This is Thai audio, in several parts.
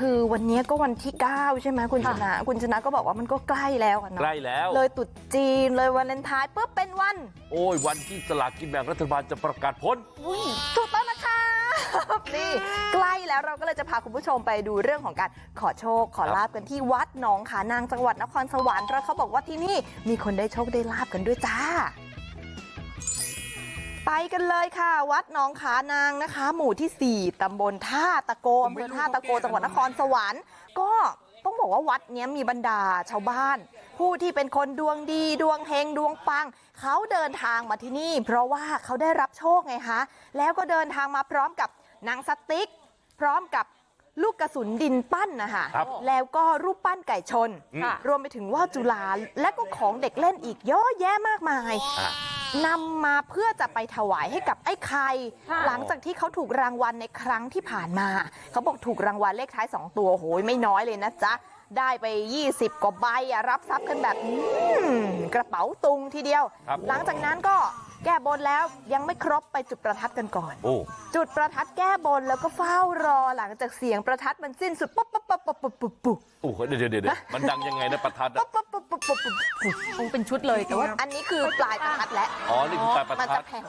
คือวันนี้ก็วันที่ 9 ใช่ไหมคุณชนะ คุณชนะก็บอกว่ามันก็ใกล้แล้วอะเนาะใกล้แล้ว เลยตรุดจีนเลยวันเลนไทน์ปุ๊บเป็นวัน โอ้ย วันที่สลากกินแบ่งรัฐบาลจะประกาศผลอุ้ยถูกต้องนะคะนี่ใกล้แล้วเราก็เลยจะพาคุณผู้ชมไปดูเรื่องของการขอโชค ขอลาบกันที่วัดหนองขานางจังหวัดนครสวรรค์เพราะเขาบอกว่าที่นี่มีคนได้โชคได้ลาบกันด้วยจ้า ไปกันเลยค่ะ วัดหนองขานางนะคะ หมู่ที่ 4ตำบลท่าตะโกอำเภอท่าตะโกจังหวัดนครสวรรค์ก็ต้องบอกว่าวัดเนี้ยมีบรรดาชาวบ้าน ผู้ที่เป็นคนดวงดีดวงเฮงดวงปัง เขาเดินทางมาที่นี่ เพราะว่าเขาได้รับโชคไงคะแล้วก็เดินทางมาพร้อมกับหนังสติ๊ก พร้อมกับลูกกระสุนดินปั้นนะคะครับแล้วก็รูปปั้นไก่ชนอืมรวมไปถึงว่าวจุฬาและก็ของเด็กเล่นอีกเยอะแยะมากมายอะ นำมาเพื่อจะไปถวายให้กับไอ้ไข่ค่ะหลังจากที่เขาถูกรางวัลในครั้งที่ผ่านมา เขาบอกถูกรางวัลเลขท้าย 2 ตัวโหยไม่น้อยเลยนะจ๊ะ ได้ไป 20 กว่าใบอะรับทรัพย์กันแบบอืมกระเป๋าตุงทีเดียวครับหลังจากนั้นก็แก้บนแล้วยังไม่ครบไปจุดประทัดกันก่อนโอ้จุดประทัดแก้บนแล้วก็เฝ้ารอหลังจากเสียงประทัดมันสิ้นสุดปุ๊บปุ๊บปุ๊บปุ๊บปุ๊บปุ๊บปุ๊บโอ้โหเดี๋ยวเดี๋ยวเดี๋ยวมันดังยังไงนะประทัดปุ๊อะบปุ๊บ ปุ๊บปุ๊บปุ๊บคงเป็นชุดเลยแต่ว่าอันนี้คือปลายประทัดแล้วอ๋อนี่คือปลายประมันทัจะแผ่ว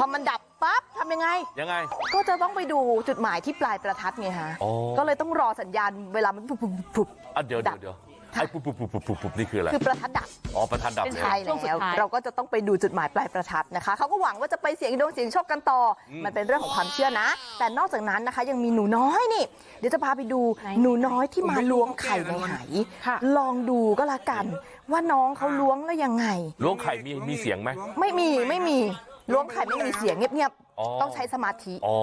พอมันดับปั๊บทำยังไงยังไง ก็จะต้องไปดูจุดหมายที่ปลายประทัดไงฮะก็เลยต้องรอสัญญาณเวลามันปุบปุบปุบปุบอะเดี๋ยวเดี๋ยว ไอ้ปุ๊บปุ๊บปุ๊บปุ๊บปุ๊บปุ๊บนี่คืออะไรคือประทัดดับอ๋อประทัดดับเป็นเลยใช่ช่วงสุดแล้วท้ายเราก็จะต้องไปดูจุดหมายปลายประทัดนะคะเขาก็หวังว่าจะไปเสียงดวงเสียงโชคกันต่ออมมันเป็นเรื่องของความเชื่อนะ แต่นอกจากนั้นนะคะ ยังมีหนูน้อยนี่ เดี๋ยวจะพาไปดูไหนหนูน้อยที่มาล้วงไข่ในไหค่ะลองดูก็แล้วกัน ว่าน้องเขาล้วงแล้วยังไงล้วงไข่มีมีเสียงไหมไม่มีไม่มี ล้วงไข่ไม่มีเสียงเงียบอ๋อๆต้องใช้สมาธิอ๋อ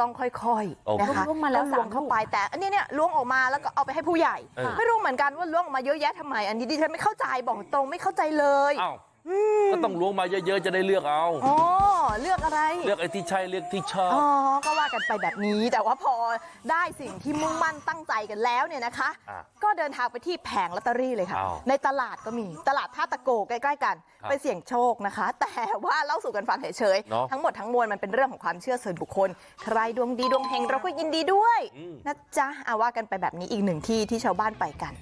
ต้องค่อยโอๆเคนะคะล้วงมาแล้วก็ล้วงสามเข้าไปแต่อันนี้เนี่ยล้วงออกมาแล้วก็เอาไปให้ผู้ใหญ่เออไม่รู้เหมือนกันว่าล้วงออกมาเยอะแยะทำไม อันนี้ดิฉันไม่เข้าใจบอกตรงไม่เข้าใจเลยอ้าว ก็ต้องล้วงมาเยอะๆจะได้เลือกเอาอ๋อเลือกอะไร เลือกไอ้ที่ใช่เลือกที่ชอบอ๋อก็ว่ากันไปแบบนี้แต่ว่าพอได้สิ่งที่มุ่งมั่นตั้งใจกันแล้วเนี่ยนะคะอะก็เดินทางไปที่แผงลอตเตอรี่เลยค่ะอ้าวในตลาดก็มีตลาดท่าตะโกใกล้ๆกันครับไปเสี่ยงโชคนะคะ แต่ว่าเล่าสู่กันฟังเฉยเนอะๆทั้งหมดทั้งมวลมันเป็นเรื่องของความเชื่อส่วนบุคคล ใครดวงดีดวงเฮงเราก็ยินดีด้วยอืมนะจ๊ะเอาว่ากันไปแบบนี้อีกหนึ่งที่ที่ชาวบ้านไปกัน